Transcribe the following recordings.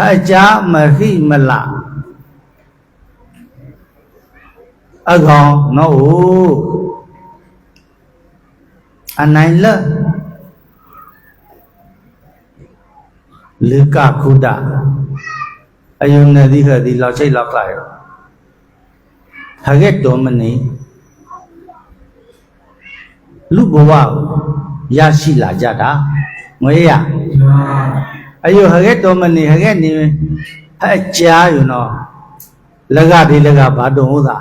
ဟကြမဟိမလအကောင်နော်ဟိုအနိုင်လလေကခုဒအယုန်နဒီဟဒီလောက်ချိတ်လောက်လိုက်ဟခဲ့တော်မနေလူဘဝရရှိလာကြတာငွေရ అయ్యో హగే తోమని హగే నీ అచ్చాయు నో లగ ది లగ బాటం హోదా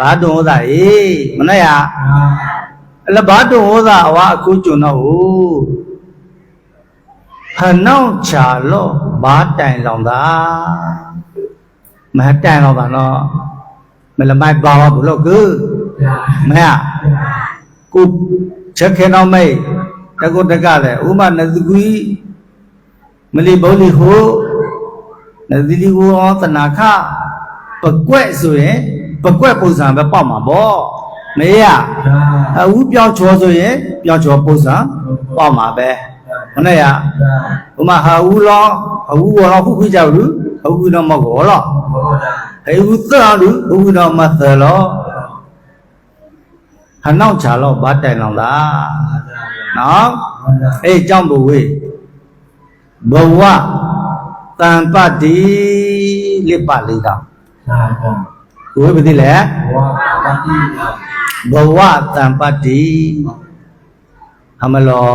బాటం హోదా ఏ మనయ అలా బాటం హోదా అవా అకు చున్నో హనౌ చాలో బా టై లౌందా మహ టై లౌందా నో မလမိုက်ပါဝဘလော့ကမဲကိုချက်ခဲနောက်မိတ်တကုတ်တကလည်းဥမနသကွီ မလီဗုလီဟိုနသီလီဟိုဩတနာခပကွက်ဆိုရင်ပကွက်ပုံစံပဲပေါက်မှာပေါ့မေးရအဝူပြောင်းချောဆိုရင်ပြောင်းချောပုံစံပေါက်မှာပဲမနဲ့ရဥမဟာဝူလောအဝူလောခုခုကြောက်လူအဝူတော့မဟုတ်ဘောလောဟေဝူသောလူအဝူတော့မသလောဟနောက်ချာတော့ဘာတိုင်လောင်လားနော်အေးကြောင့်ဘဝေ ဘဝတန်ပတ္တိလိပလေးတော့ကိုယ်ဘယ်ဒီလဲဘဝတန်ပတ္တိအမလော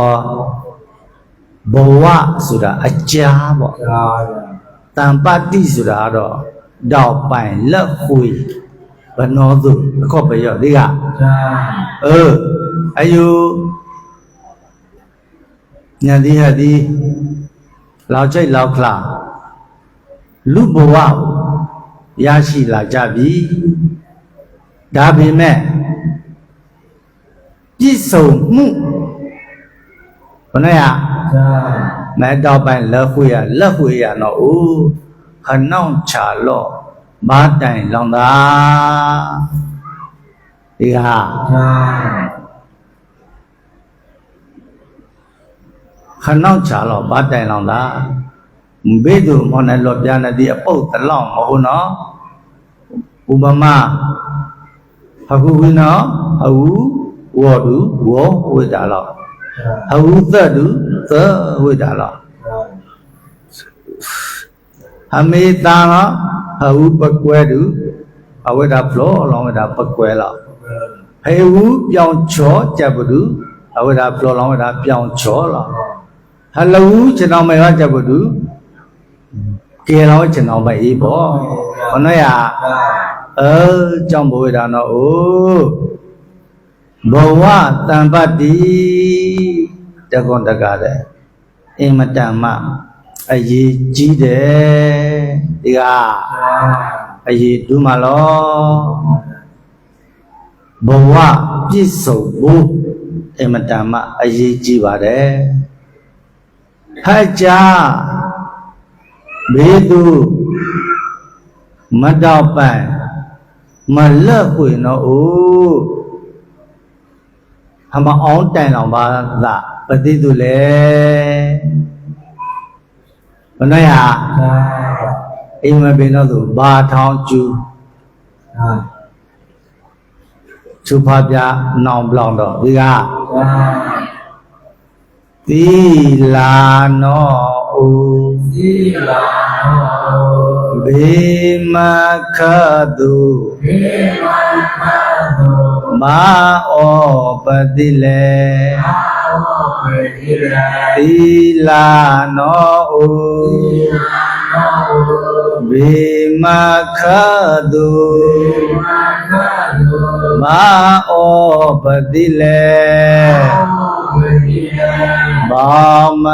ဘဝဆိုတာအကြာပေါ့တန်ပတ္တိဆိုတာကတော့တောက်ပိုင်လက်ခွေဘနောသူအခော့ပရောဒီကเอออายุညာတိဟတိ လောက်ချိတ်လောက်ခလာလူဘဝရရှိလာကြပြီဒါပေမဲ့ပြည့်စုံမှုဘယ်နဲ့ရမဲတော့ပိုင်လက်ခွေရလက်ခွေရတော့ဦးခနှောင်းချလော့ဘာတိုင်လောင်သာဒီဟာ ခနှောင်းချလော့ဘာတိုင်လောင်သာဘေးသူမောနဲ့လော့ပြနေဒီအပုတ်တလောက်မဟုတ်နော်ဥပမာအခုဝိနောအဝဝေါ်တူဝေါ်ဝိတာလောက်အဝသက်တူသဝိတာလောက်အမေတာနော်အဝပကွဲတူအဝိတာဖလောအလောင်းဝိတာပကွဲလောက်ဖေဝပြောင်းချောကြပ်တူအဝိတာဖလောလောင်းဝိတာပြောင်းချောလောက် ဟလဝကျွန်တော်မေကကြပ်တူကေလောကျွန်တော်မအေးပေါ့ဘနရအဲကြောင့်ဘဝဒါနော်အိုးဘဝတံပတ္တိတကွန်တကားတဲ့အင်မတန်မှအရေးကြီးတယ်ဒီကအရေးဒုမလောဘဝပြည့်စုံဖို့အင်မတန်မှအရေးကြီးပါတယ် ဟဲ့ကြာဘေးသူမတော့ပန်မလက်ခွေနော်အိုးဟမအောင်တိုင်တော်ပါသာပတိသူလေဘယ်နဲ့ဟာအိမ်မပင်တော့သူဘာထောင်ကျူချူဖာပြနောင်ပလောင်တော့ဒီက သီလာနောအိုဘေမခတုမာဩပတိလေသီလာနောဥဘေမခတုမာဩပတိလေ ဘောမ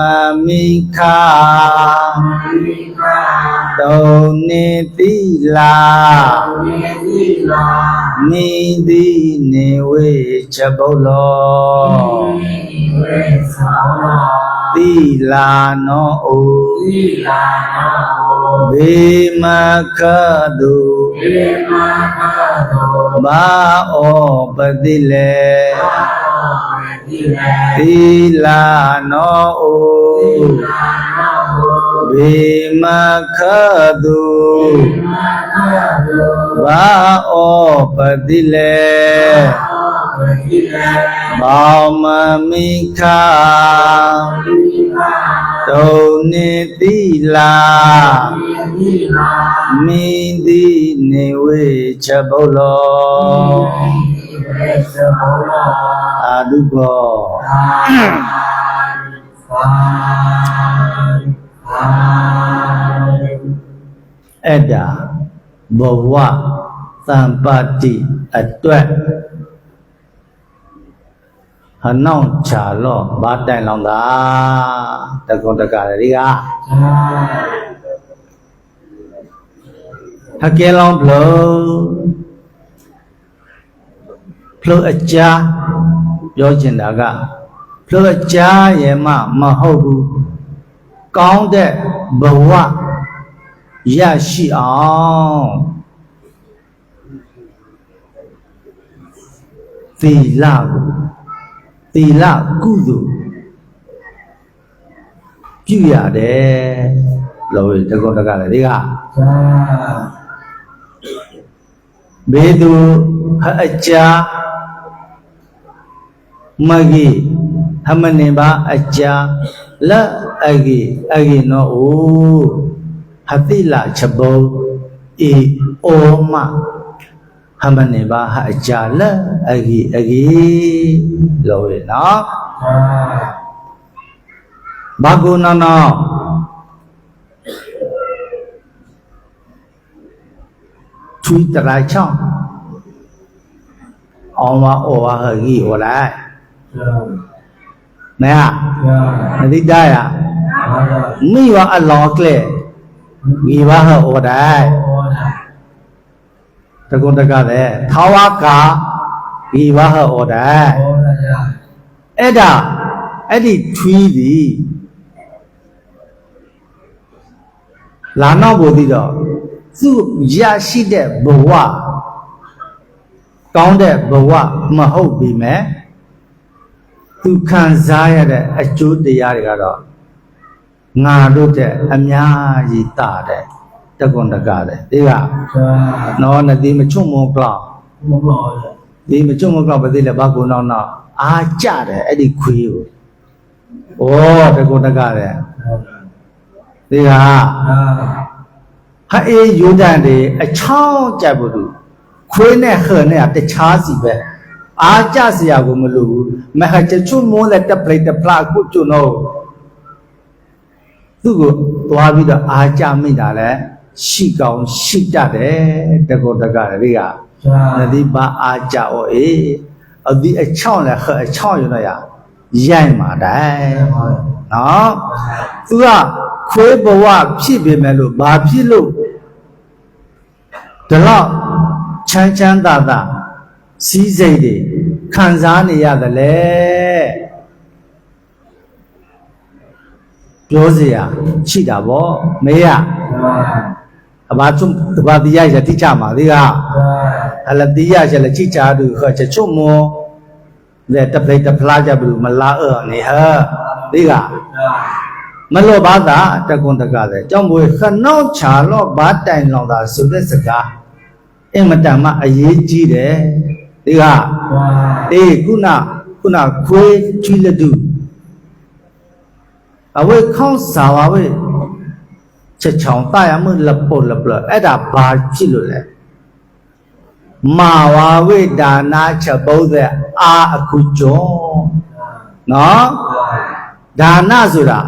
မိခတုံနေတိလာနိတိနေဝေချက်ပုတ်လောတိလာနောဩဘေမခတုမာဩပတိလေ သီလာနောဩဘေမခတုဘာဩပတိလေဘောမမိခတုံနေတိလာမိတိနေဝေချက်ဘုလော အာဓုဘောအဲ့ဒါဘဝသံပါတိအတွက်ဟနောင်ချာလောဘာတိုင်လောင်သာတကုံတကရဒီကဟကဲလောင်ဘလို့ဖလို့အကြာ ပြောချင်တာကဖလို့အကြာရဲ့မှမဟုတ်ဘူးကောင်းတဲ့ဘဝရရှိအောင်သီလကိုသီလကုသိုလ်ပြုရတယ်လောရတကုံတကလည်းဒီကဘေသူဟအကြာ မဂိဟမနေပါအကြာလက်အဂိအဂိနောအိုဟတိလချက်ဘုံအေဩမဟမနေပါဟအကြာလက်အဂိအဂိလောရနော်ဘာကုဏနောထွီတရာချောင်းအောင်မဩဝဟဂိဟောလိုက် နဲနတိတရမိဝအလောကလေဂိဝဟဩဒိုင်တကုံတကတဲ့သာဝကာဂိဝဟဩဒိုင်အဲ့ဒါအဲ့ဒီထွီးသည်လာနောက်ဘုသိတော့သူရရှိတဲ့ဘဝကောင်းတဲ့ဘဝမဟုတ်ပြီမဲ့ သူခံစားရတဲ့အကျိုးတရားတွေကတော့ငါတို့တဲ့အများကြီးတာတဲ့တကွန်တကတဲ့ဒီကနော်နတိမချွတ်မောကလောက်ဒီမချွတ်မောကလောက်ပဲသိလဲဘာကုနောက်နောက်အာကြတယ်အဲ့ဒီခွေးကိုဩတကွန်တကတဲ့ဒီကဟာအေးယူဒန်တွေအချောင်းကြက်ဖို့သူခွေးနဲ့ဟဲ့နဲ့တခြားစီပဲ အားကြစရာကိုမလိုဘူးမဟာချချုံမိုးလက်တပလိတပလာကုကျွနောသူ့ကိုသွားပြီးတော့အားကြမိတာလဲရှိကောင်းရှိတတ်တယ်တကောတကတွေကနဒီပါအားကြဩအေးအဒီအချောင်းလဲဟဲ့အချောင်းရတော့ရရိုက်မှာတဲ့နော်သူကခွေးဘဝဖြစ်ပေမဲ့လို့ဘာဖြစ်လို့ဒီလောက်ချမ်းချမ်းသာသာ စီးစိတ်တွေခံစားနေရတယ်လေပြောเสียရှိတာဗောမေးရအဘာချုံတဘာတိယရတိချမှာဒီကအလတိယရလချိချာသူခချချုံမောလေတပလိတဖလားကြဘူးမလာအောနေဟာဒီကမလောဘာသာတကွန်တကတဲ့ကြောင့်ဘွေခနောက်ချာလောဘာတိုင်လောင်တာဆိုတဲ့စကားအင်မတန်မှအရေးကြီးတယ် ဒီကအေးခုနခုနခွေးချီလတုအဝေခေါင်းစာပါဝေချက်ချောင်းတရမှုလပုတ်လပလအဲ့ဒါဘာဖြစ်လို့လဲမာဝါဝိဒါနာချက်ပုဒ်တဲ့အာအခုကျော်နော်ဒါနဆိုတာ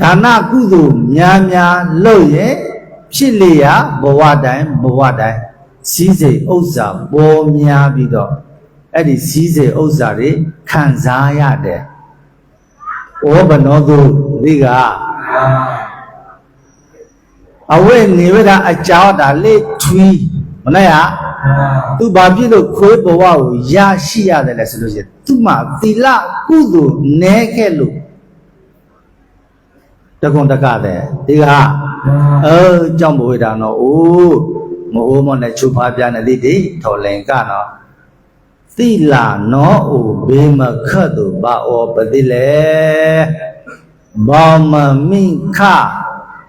ဒါနကုသိုလ်များများလုပ်ရင်ဖြစ်လေရဘဝတိုင်းဘဝတိုင်း စည်းစိမ်ဥစ္စာပေါ်များပြီးတော့အဲ့ဒီစည်းစိမ်ဥစ္စာတွေခံစားရတယ်။ဩဘနောသူဒီကအဝိနေဝဒအကြောင်းဒါလေးထွီးမလားရသူဘာဖြစ်လို့ခွေးဘဝကိုရရှိရတယ်လဲဆိုလို့ရှိရင်သူမှသီလကုသိုလ်နဲခဲ့လို့တကွန်တကတဲ့ဒီကအဲကြောင့်ဘဝဒါနော်အိုး မအိုးမနဲ့ချုပ်ဖားပြနေသည်ဒီထော်လင်ကနော်သီလာနောအိုဘေမခတ်သူဘာဩပတိလေဘောမမိခ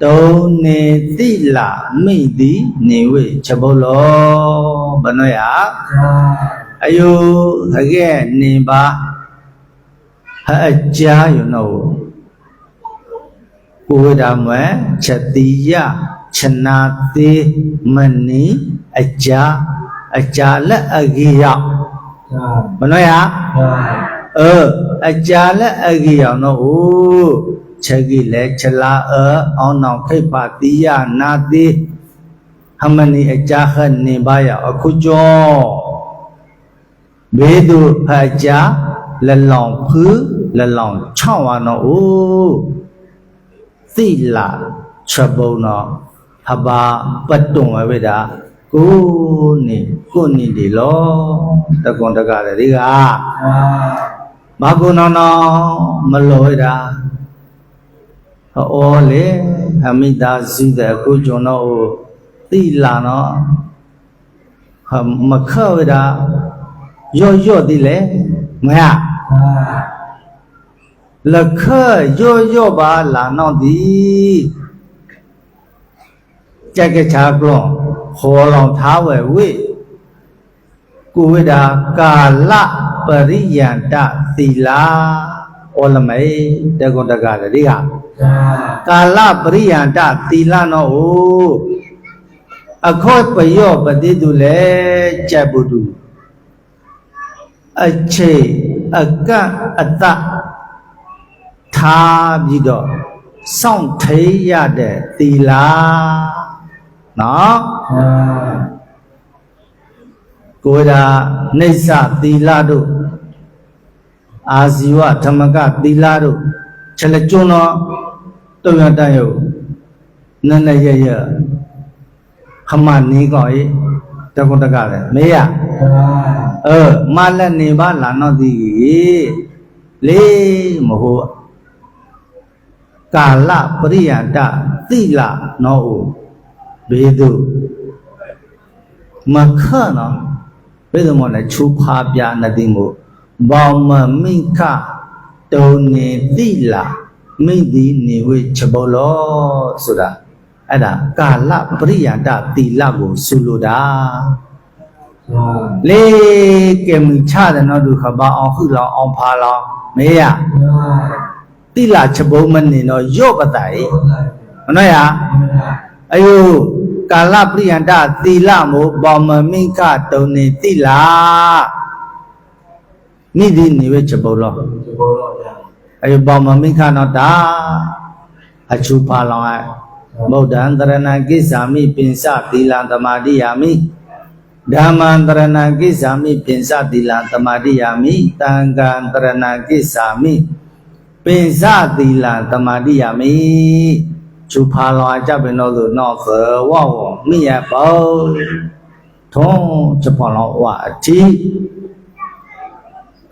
တုံနေတိလာမိတိနေဝေချဘုလောဘနောယအယုအကဲနေပါဟအကြာယနောကိုဝဒမွဲချက်တိယ ချနာသေးမနီအကြာအကြာလက်အဂိယဘနောယเออအကြာလက်အဂိယနောဟိုချက်ကြီးလဲချလာအအောင်နောင်ခိတ်ပါတိယနာတိဟမနီအကြာခနေပါရအခုကျော်ဘေးသူအကြာလလောင်ဖူးလလောင်ချောင်းဝါနောအိုသိလာချက်ဘုံနော ဟဘာပတ္တုံဝေဒာကိုနေကိုနေဒီလောတကွန်တကလည်းဒီကဘာကုနောနောမလောရတာဟောလေအမိသားစုတဲ့ကိုကျွန်တော်သိလာနော်ဟမခဝဒရော့ရော့ဒီလေမရလခရော့ရော့ပါလာနော်ဒီ ကြက်ကချာကလောဟောလောင်ထားဝဲဝိကိုဝိဒါကာလပရိယန္တ သီလာဩလမေတကွန်တကလည်းဒီဟာကာလပရိယန္တသီလနောဟိုအခောပယောပတိတုလေကြက်ပုတုအခြေအကအတထားပြီးတော့စောင့်ထိရတဲ့သီလာ နော်ကိုယ်ဒါနှိစ္စသီလတို့အာဇီဝဓမ္မကသီလတို့ချက်လက်ကျွန်းတော့တုံရတန်ရုပ်နန်းနဲ့ရရခမနေကောရေတကုတကလည်းမေးရအဲမလက်နေပါလာတော့ဒီလေးမဟုတ်ကာလပရိယန္တသီလနောဟုတ် ဘေသူမခနော်ဘယ်လိုမှလည်းချူဖာပြနတိမို့ဘောင်မမိခတုံနေတိလာမိတိနေဝေချဘောလောဆိုတာအဲ့ဒါကာလပရိယတတိလကိုဆိုလိုတာလေကဲမချတယ်နော်သူခပါအောင်ခုလောင်အောင်ဖာလောင်မေးရတိလချဘုံမနေတော့ရော့ပတိုင်မနော်ရ အယုကာလပရိယတတိလမို့ဘောင်မမိခတုံနေတိလာမိဒီနေဝေချဘောလောအယဘောင်မမိခနောတာအချူပါလောင်အဗုဒ္ဓံတရဏကိစ္ဆာမိပင်စသီလံသမာတိယာမိဓမ္မံတရဏကိစ္ဆာမိပင်စသီလံသမာတိယာမိတံဃံတရဏကိစ္ဆာမိပင်စသီလံသမာတိယာမိ ချူဖာလောအကြပင်တော့ဆိုတော့သဝဝမိယပေါထုံးချဖောလောဝအတိ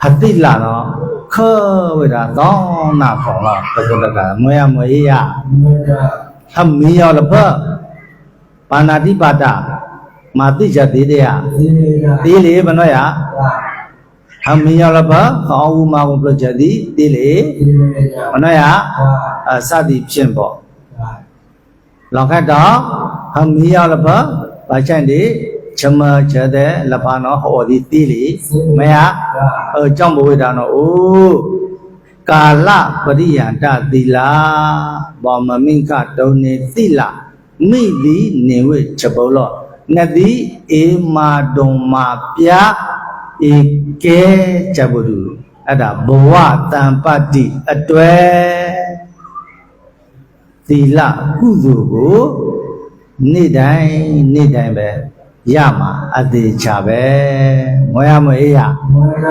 ဟတိလာတော့ခေဝိဒါသောနာခေါ်လာတကုတကမွေရမွေရဟမီယောလဖပါဏာတိပါဒမာတိကြသေးတဲ့သေးလေဘနောရဟမီယောလဖခေါဝူမာဝပလကြတိသေးလေဘနောရအစသည်ဖြင့်ပေါ့ လောကတော့ဟမီယောလဖဘာချန်ဒီချမချတဲ့လဖာနောဟောဒီတိလေမယအကြောင့်ဘဝေဒနောအိုကာလပရိယန္တသီလာဘောမမိခတုံနေသီလာမိတိနေဝေချက်ဘောလောနတိအေမာတုံမာပြဧကဲချက်ဘုဒ္ဓအဲ့ဒါဘဝတံပတ္တိအတွဲ သီလကုသိုလ်ကိုနေ့တိုင်းနေ့တိုင်းပဲရမှာအသေးချပဲမွေးရမွေးရမွေးရ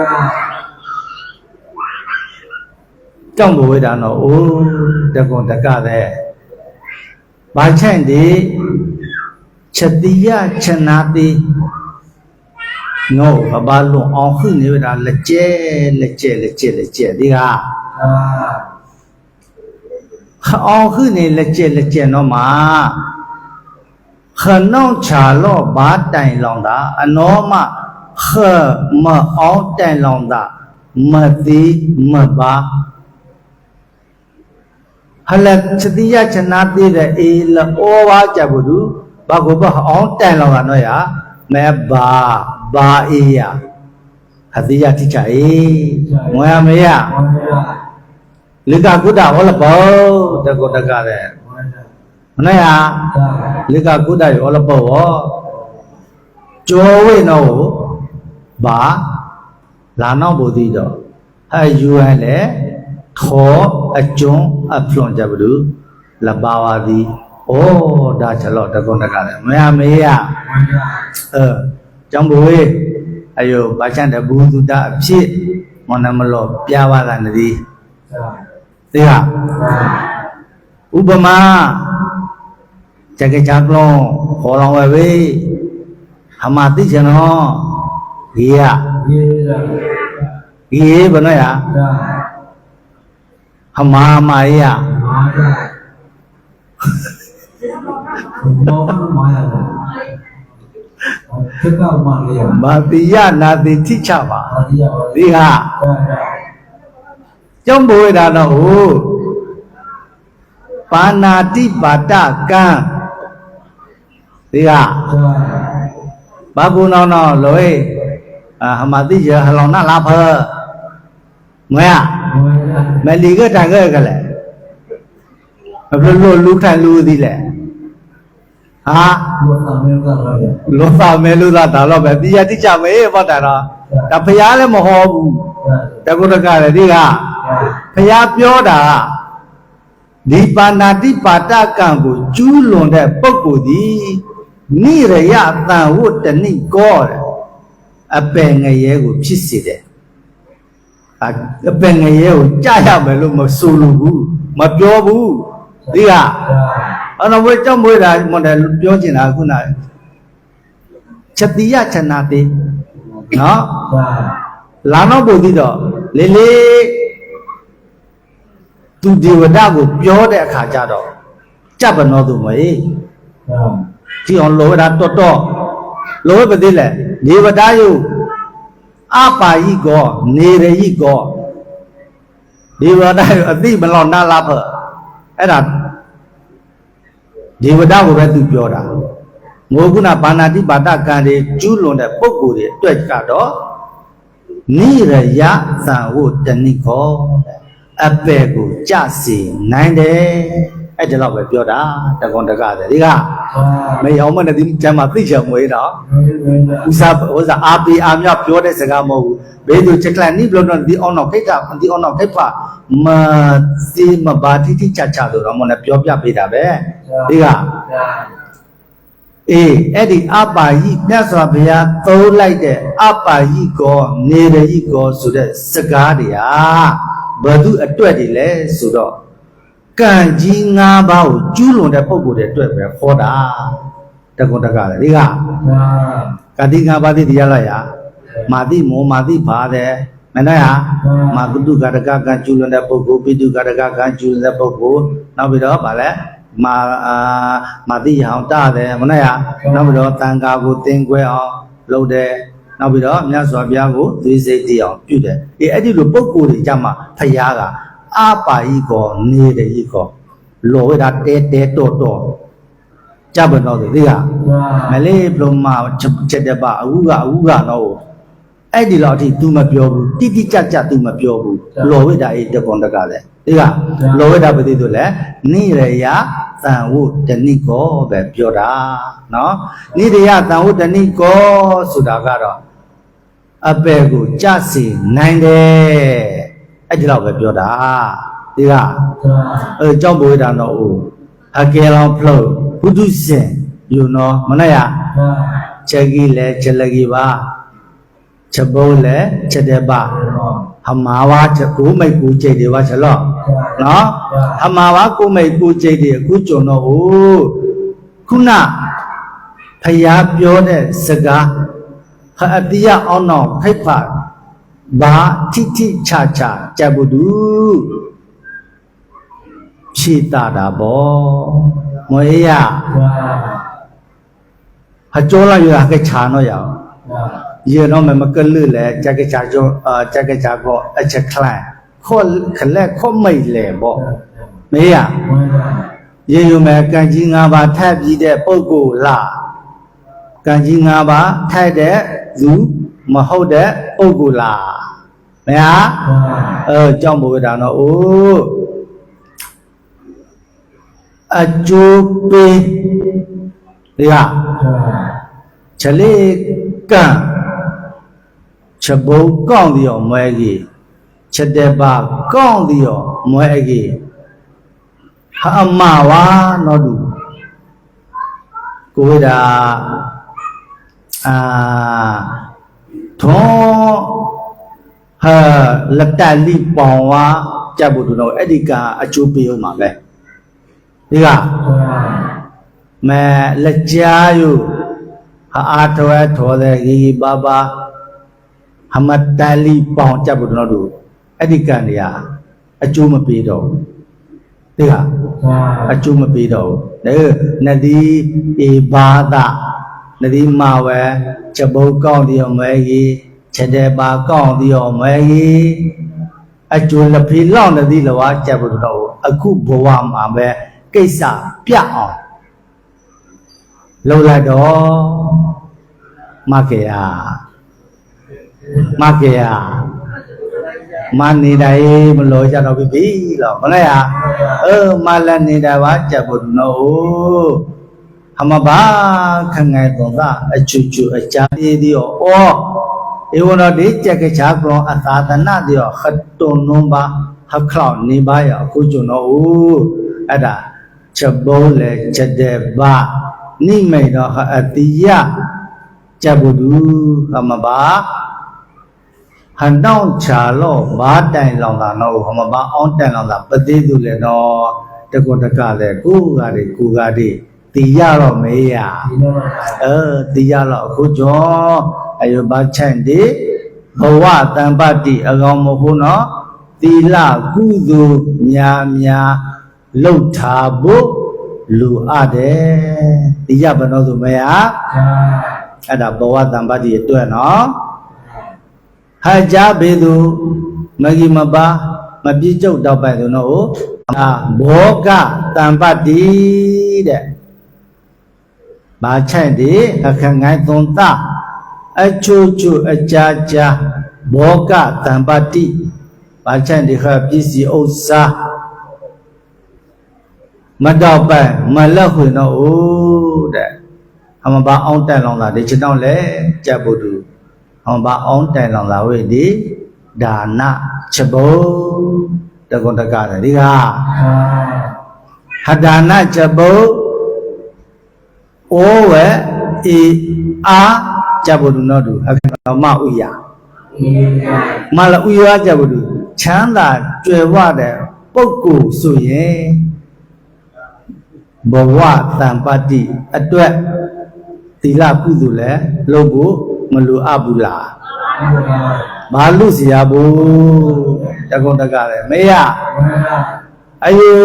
ကြောင့်ဘဝေဒနောအိုးတကွန်တကတဲ့ဘာချန့်ဒီချက်တိယချနာတိငေါအဘာလွန်အောင်ခုနေဝတာလက်ကျဲလက်ကျဲလက်ကျဲလက်ကျဲဒီကအော င်ခုနေလက်ကျဲလက်ကျဲတော့မှာခနောင်းချာလောဘာတိုင်လောင်တာအနောမခမအောင်တိုင်လောင်တာမတိမပါဟလချတိယချနာတိတဲ့အေလောဝါကြဘူးသူဘာကိုဘအောင်တန်လောကနော်ရမဲဘာဘာအေးရဟတိယတိချအေမွေမေယ လေကကုဒ္ဒဟောလဘောတကောတကတဲ့မနော်ရလေကကုဒ္ဒဟောလဘောကျော်ဝိနောဘာလာနောက်ဘုသိတော့ဟဲ့ယူရလေခေါ်အကျွန်းအဖြွန်ကြဘူးလူလပါဝါသည်ဩဒါချလောတကောတကတဲ့မရမေယအဲကျောင်းဘွေအယောဘာချန်တဘူသူတာအဖြစ်မနမလောပြပါလာနေသည် သိဟာဥပမာကြကြကြကလုံးခေါ်တော်ဝဲပဲဟမတိချင်တော့ဒီရဒီဘယ်နော်ရဟမမာရမာတိယနာတိထိချပါဒီဟာ ကျောင်းဘဝေဒါတော့ဟုတ်ပါဏာတိပါတကံဒီဟာဘာကုနောနောလောေအာဟမတိရဟလောနာလာဖမွေမလီကတကကလေဘယ်လိုလူထိုင်လူသည်လဲဟာလောသာမဲလူသာဒါတော့ပဲတရားတိကြမေးပေါ့တာတော့ဒါဖရားလည်းမဟောဘူးတကုတကလည်းဒီက ဖရားပြောတာဒီပါဏာတိပါတကံကိုကျူးလွန်တဲ့ပုဂ္ဂိုလ်သည်နိရယတန်ဝတ္တနိကောတဲ့အပယ်ငရဲကိုဖြစ်စေတယ်အပယ်ငရဲကိုကြားရမယ်လို့မဆိုလိုဘူးမပြောဘူးဒီကအဲ့တော့ဘယ်ကြောင့်မွေးတာမတယ်ပြောချင်တာခုနချက်တိယချနာတိနော်လာတော့ပို့ပြီးတော့လေလေ သူဒေဝတာကိုပြောတဲ့အခါကျတော့ကြပ်ပနောသူမေးဒီအောင်လောတာတော်တော်လောပဲသေးလေဒေဝတာယုအပါယိကောနေရယိကောဒေဝတာယုအတိမလောနာလာဖအဲ့ဒါဒေဝတာကိုပဲသူပြောတာငိုကုဏဘာနာတိပါတကံတွေကျူးလွန်တဲ့ပုံကိုယ်တွေအတွက်ကတော့နိရယသံဝတ္တနိခော အပေကိုကြစီနိုင်တယ်အဲ့ဒါတော့ပဲပြောတာတကွန်တကတဲ့ဒီကမယောင်မနဲ့ဒီကျမ်းမှာသိချင်မွေးတော့ဥစားဥစားအာပီအာမြပြောတဲ့စကားမဟုတ်ဘူးဘေးသူချက်ကလန်နိဘလောတော့ဒီအောင်တော့ခိတ်ကဒီအောင်တော့ခိတ်ပါမစီမဘာတိတိချာချာတော့မနဲ့ပြောပြပေးတာပဲဒီကအေးအဲ့ဒီအပါယိမြတ်စွာဘုရားသုံးလိုက်တဲ့အပါယိကောနေရယိကောဆိုတဲ့စကားတွေဟာ ဘယ်သူအတွက်တွေလဲဆိုတော့ကံကြီး၅ပါးကိုကျူးလွန်တဲ့ပုံကိုယ်တွေအတွက်ပဲခေါ်တာတကွန်တကလေဒီကကတိ၅ပါးတိတရားလိုက်ရမာတိမောမာတိဘာတဲ့မနဲ့ဟာမာကုတုကရကကံကျူးလွန်တဲ့ပုဂ္ဂိုလ်ပိတုကရကကံကျူးလွန်တဲ့ပုဂ္ဂိုလ်နောက်ပြီးတော့ဗာလဲမာအာမာတိရအောင်တတယ်မနဲ့ဟာနောက်ပြီးတော့တန်ခါကိုတင်ခွဲအောင်လုပ်တယ် နောက်ပြီးတော့မြတ်စွာဘုရားကိုသွေးစိတ်တည်အောင်ပြုတယ်အေးအဲ့ဒီလိုပုဂ္ဂိုလ်တွေကြမှာဖယားကအပါဤကောနေတယ်ဤကောလောဝိတာတဲတဲတော့တော့ကြဘတော့ဒီကမလေးပလုံမချက်တဲ့ပါအဟုကအဟုကတော့အဲ့ဒီလောက်အထိ तू မပြောဘူးတိတိကျကျ तू မပြောဘူးလောဝိတာအေးတကွန်တကလည်းဒီကလောဝိတာပတိတို့လည်းနိရယသံဝတဏိကောပဲပြောတာနော်နိရယသံဝတဏိကောဆိုတာကတော့ အပေကိုကြစီနိုင်တယ်အဲ့ဒီတော့ပဲပြောတာဒီကအဲကြောင့်ဘဝဒါတော့ဟိုအကယ်လောင်ဖလို့ဘုဒ္ဓရှင်ယူနော်မနဲ့ရချက်ကြီးလဲချက်လကြီးပါချက်ဘုံးလဲချက်တဲ့ပါဟမာဝါချက်ကိုမိတ်ကူကြိတ်တွေပါချက်လို့နော်ဟမာဝါကိုမိတ်ကူကြိတ်တွေအခုကြုံတော့ဟိုခုနဖျားပြောတဲ့စကား ဟာအတိယအောင်တော့ခိတ်ဖာဘာတိတိချာချာကြက်ဘူးသူဖြေတာတာပေါ့မွေးရဟာကြောလာရကချာနော်ရအောင်ရေတော့မမကလွလေကြက်ကချာကြောအာကြက်ကချာကိုအချက်ခလန်ခေါ်ခလက်ခေါ်မိတ်လေပေါ့မေးရမှန်ပါရေယူမယ်ကံကြီး၅ပါးထပ်ပြီးတဲ့ပုဂ္ဂိုလ်လား ကံကြီး၅ပါးထိုက်တဲ့လူမဟုတ်တဲ့ပုဂ္ဂိုလ်လားမလားအဲကြောင့်ဘုရားတော်အိုးအကျိုးပေးရချလေကံချက်ဘုံကောင်းတယ်မွဲကြီးချက်တဲ့ပါကောင်းတယ်မွဲကြီးဟာအမဝါနော်သူကိုဝိဒါ ကအကျိုးပေးအောင်ပါပဲဒီကမှန်ပါမဲလက်ကြားယုဟာအာထဝဲထောတဲ့ဂီဂီပါပါဟမတ်တလီပေါင်ကြပ်ဖို့တော့တို့အဲ့ဒီကံတွေဟာအကျိုးမပေးတော့ဘူးဒီဟာမှန်အကျိုးမပေးတော့ဘူးဒါနဒီဧဘာဒ နဒီမာဝဲချက်ဘုတ်ကောင်းဒီအောင်မဲကြီးချက်တဲ့ပါကောင်းဒီအောင်မဲကြီးအကျိုးလက်ဖေးလောက်နဒီလဝါချက်ဘုတ်တော့အခုဘဝမှာပဲကိစ္စပြအောင်လှုပ်လိုက်တော့မကေယမကေယမနေတာရေမလို့ကြတော့ပြီလို့မလဲရအဲမလနေတာပါချက်ဘုတ်နော် ဟမဘာခငယ်တော့ကအချူချူအချာသေးဒီရောဩဧဝနောဒီကြက်ကချာကရောအသာသနာဒီရောခတ်တုံနုံပါဟခလောက်နေပါရအခုကျွန်တော်ဦးအဲ့ဒါချက်ဘုံးလေချက်တဲ့ဘာနိမိတ်တော့အတိယကြပ်ဖို့ဒူဟမဘာဟန်တောင်းချာလို့ဘာတိုင်လောင်တာတော့ဟမဘာအောင်တိုင်လောင်တာပတိသူလေတော့တကွတကလည်းကိုကတွေကိုကတွေ တည်ရတော့မေးရအဲတည်ရတော့အခုကျော်အယောဘချန်ဒီဘဝတံပတိအကောင်မဟုတ်နော်သီလကုသိုလ်များများလှုပ်ထားဖို့လူအပ်တယ်တည်ရဘယ်တော့ဆိုမေးရအဲ့ဒါဘဝတံပတိအတွက်နော်ဟာကြဘေသူမဂီမပါမပြစ်ကျုပ်တော့ပဲဆိုတော့ဟာဘောကတံပတိတဲ့ တဲ့ဘာချက်ဒီအခငိုင်းသွန်တအချိုချိုအကြာကြာဘောကတံပတ္တိဘာချက်ဒီခပစ္စည်းဥစ္စာမတော့ပိုင်မလက်ခွေတော့ဦးတဲ့အမဘာအောင်တိုင်လောင်တာဒီချတော့လေကြက်ဖို့တူအမဘာအောင်တိုင်လောင်တာဝိဒီဒါနချက်ဘုံတကွန်တကတယ်ဒီကဒါဟဒါနချက်ဘုံ ဩဝေဤအာချက်ဖို့တူတော့တူအခမဥယဒီကမလဥယချက်ဖို့တူချမ်းသာကြွယ်ဝတဲ့ပုဂ္ဂိုလ်ဆိုရင်ဘဝတံပတ္တိအတွက်သီလကုသိုလ်လည်းလုပ်ဖို့မလိုအပ်ဘူးလားမှန်ပါဘာလို့စီရဘူးတကုံတကလည်းမေးရမှန်ပါအယို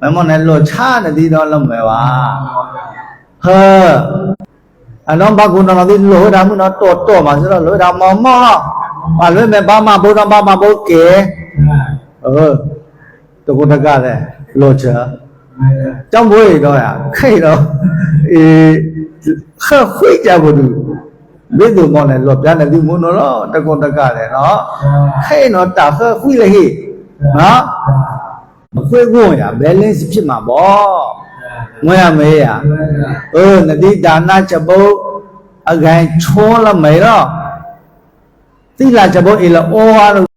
မမနဲ့လောချာနေသေးတော့လုံးမယ်ပါ ဟာအလုံးဘကုဏမသိလောဒါမှုနော်တော်တော်မှာဆိုတော့လောဒါမမပါလွဲ့မဲ့ပါမဘုရားပါမဘုကေဟုတ်တကုတကတဲ့လောချာကြောင့်ဘွေတော့ရခိတ်တော့အေခခွေကြဘူးသူမိသူမောင်းလဲလောပြန်တယ်သူမုန်းတော့တကုတကတယ်နော်ခိတ်တော့တာခခွေလေဟိနော်ခွေခွုံရဘယ်လင်းဖြစ်မှာပေါ့ ငွေရမေးရโอ้နတိဒါနချက်ပုတ်အကန်ချောလမေတော့တိလာချက်ပုတ်အေလဩဝါ